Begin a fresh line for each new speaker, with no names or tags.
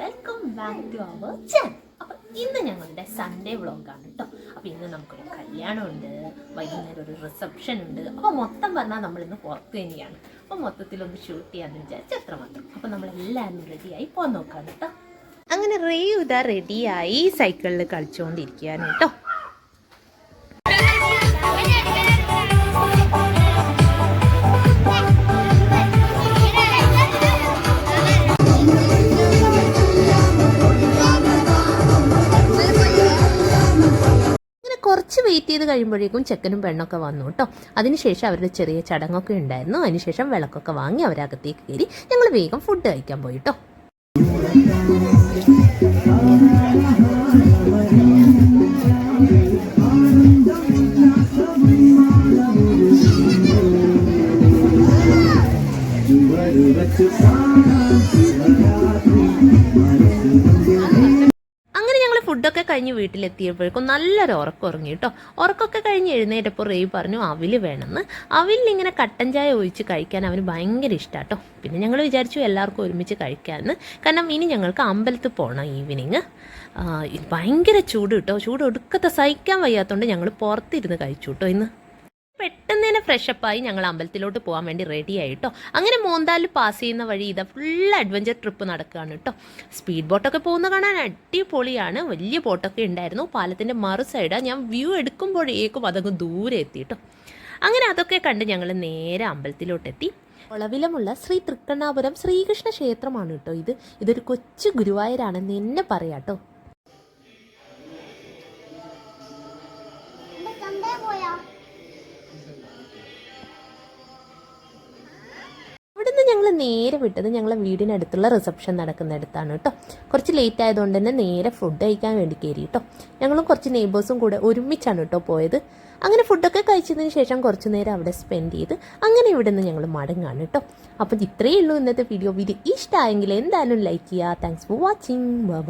Welcome back to our channel അപ്പം ഇന്ന് ഞങ്ങളുടെ സൺഡേ വ്ളോഗാണ് കേട്ടോ അപ്പം ഇന്ന് നമുക്കൊരു കല്യാണമുണ്ട്. വൈകുന്നേരം ഒരു റിസപ്ഷൻ ഉണ്ട്. അപ്പോൾ മൊത്തം പറഞ്ഞാൽ നമ്മൾ ഇന്ന് പുറത്ത് തന്നെയാണ്. അപ്പോൾ മൊത്തത്തിലൊന്ന് ഷൂട്ട് ചെയ്യാമെന്ന് വിചാരിച്ച് എത്ര മാത്രം. അപ്പോൾ നമ്മളെല്ലാവരും റെഡിയായി പോകാൻ നോക്കാം കേട്ടോ അങ്ങനെ റേ ഇതാ റെഡിയായി സൈക്കിളിൽ കളിച്ചുകൊണ്ടിരിക്കുകയാണ് കേട്ടോ കുറച്ച് വെയിറ്റ് ചെയ്ത് കഴിയുമ്പോഴേക്കും ചെക്കനും പെണ്ണൊക്കെ വന്നു കേട്ടോ അതിനുശേഷം അവരുടെ ചെറിയ ചടങ്ങൊക്കെ ഉണ്ടായിരുന്നു. അതിനുശേഷം വിളക്കൊക്കെ വാങ്ങി അവരകത്തേക്ക് കയറി ഞങ്ങൾ വേഗം ഫുഡ് കഴിക്കാൻ പോയി കേട്ടോ കഴിഞ്ഞ് വീട്ടിലെത്തിയപ്പോഴേക്കും നല്ലൊരു ഉറക്കം ഉറങ്ങി കേട്ടോ. ഉറക്കമൊക്കെ കഴിഞ്ഞ് എഴുന്നേറ്റപ്പോൾ റേയ് പറഞ്ഞു അവിൽ വേണമെന്ന്. അവിലിൽ ഇങ്ങനെ കട്ടൻ ചായ ഒഴിച്ച് കഴിക്കാൻ അവന് ഭയങ്കര ഇഷ്ടമാട്ടോ പിന്നെ ഞങ്ങൾ വിചാരിച്ചു എല്ലാവർക്കും ഒരുമിച്ച് കഴിക്കാമെന്ന് കാരണം ഇനി ഞങ്ങൾക്ക് അമ്പലത്തിൽ പോകണം ഈവനിങ്. ഭയങ്കര ചൂട് കേട്ടോ. ചൂട് ഒടുക്കത്തെ സഹിക്കാൻ വയ്യാത്തതുകൊണ്ട് ഞങ്ങൾ പുറത്തിരുന്ന് കഴിച്ചു കേട്ടോ ഇന്ന്. പെട്ടെന്ന് തന്നെ ഫ്രഷപ്പായി ഞങ്ങൾ അമ്പലത്തിലോട്ട് പോകാൻ വേണ്ടി റെഡി ആയിട്ടോ. അങ്ങനെ മോന്താലിൽ പാസ് ചെയ്യുന്ന വഴി ഇതാ ഫുൾ അഡ്വഞ്ചർ ട്രിപ്പ് നടക്കുകയാണ് കേട്ടോ. സ്പീഡ് ബോട്ടൊക്കെ പോകുന്ന കാണാൻ അടിപൊളിയാണ്. വലിയ ബോട്ടൊക്കെ ഉണ്ടായിരുന്നു. പാലത്തിന്റെ മറു സൈഡാണ് ഞാൻ വ്യൂ എടുക്കുമ്പോഴേക്കും അതങ്ങ് ദൂരെ എത്തി കേട്ടോ. അങ്ങനെ അതൊക്കെ കണ്ട് ഞങ്ങൾ നേരെ അമ്പലത്തിലോട്ടെത്തി ഒളവിലമുള്ള ശ്രീ തൃക്കണ്ണാപുരം ശ്രീകൃഷ്ണ ക്ഷേത്രമാണ് കേട്ടോ ഇത്. ഇതൊരു കൊച്ചു ഗുരുവായൂരാണെന്ന് എന്നെ പറയാട്ടോ അവിടുന്ന് ഞങ്ങൾ നേരെ വിട്ടത് ഞങ്ങളെ വീടിനടുത്തുള്ള റിസപ്ഷൻ നടക്കുന്നിടത്താണ് കേട്ടോ. കുറച്ച് ലേറ്റ് ആയതുകൊണ്ട് തന്നെ നേരെ ഫുഡ് കഴിക്കാൻ വേണ്ടി കയറി കേട്ടോ. ഞങ്ങളും കുറച്ച് നെയ്ബേഴ്സും കൂടെ ഒരുമിച്ചാണ് കേട്ടോ പോയത്. അങ്ങനെ ഫുഡൊക്കെ കഴിച്ചതിന് ശേഷം കുറച്ച് നേരം അവിടെ സ്പെൻഡ് ചെയ്ത് അങ്ങനെ ഇവിടെ നിന്ന് ഞങ്ങൾ മടങ്ങാണ് കേട്ടോ. അപ്പം ഇത്രയേ ഉള്ളൂ ഇന്നത്തെ വീഡിയോ വീഡിയോ ഇഷ്ടമായെങ്കിൽ എന്തായാലും ലൈക്ക് ചെയ്യുക. Thanks for watching bye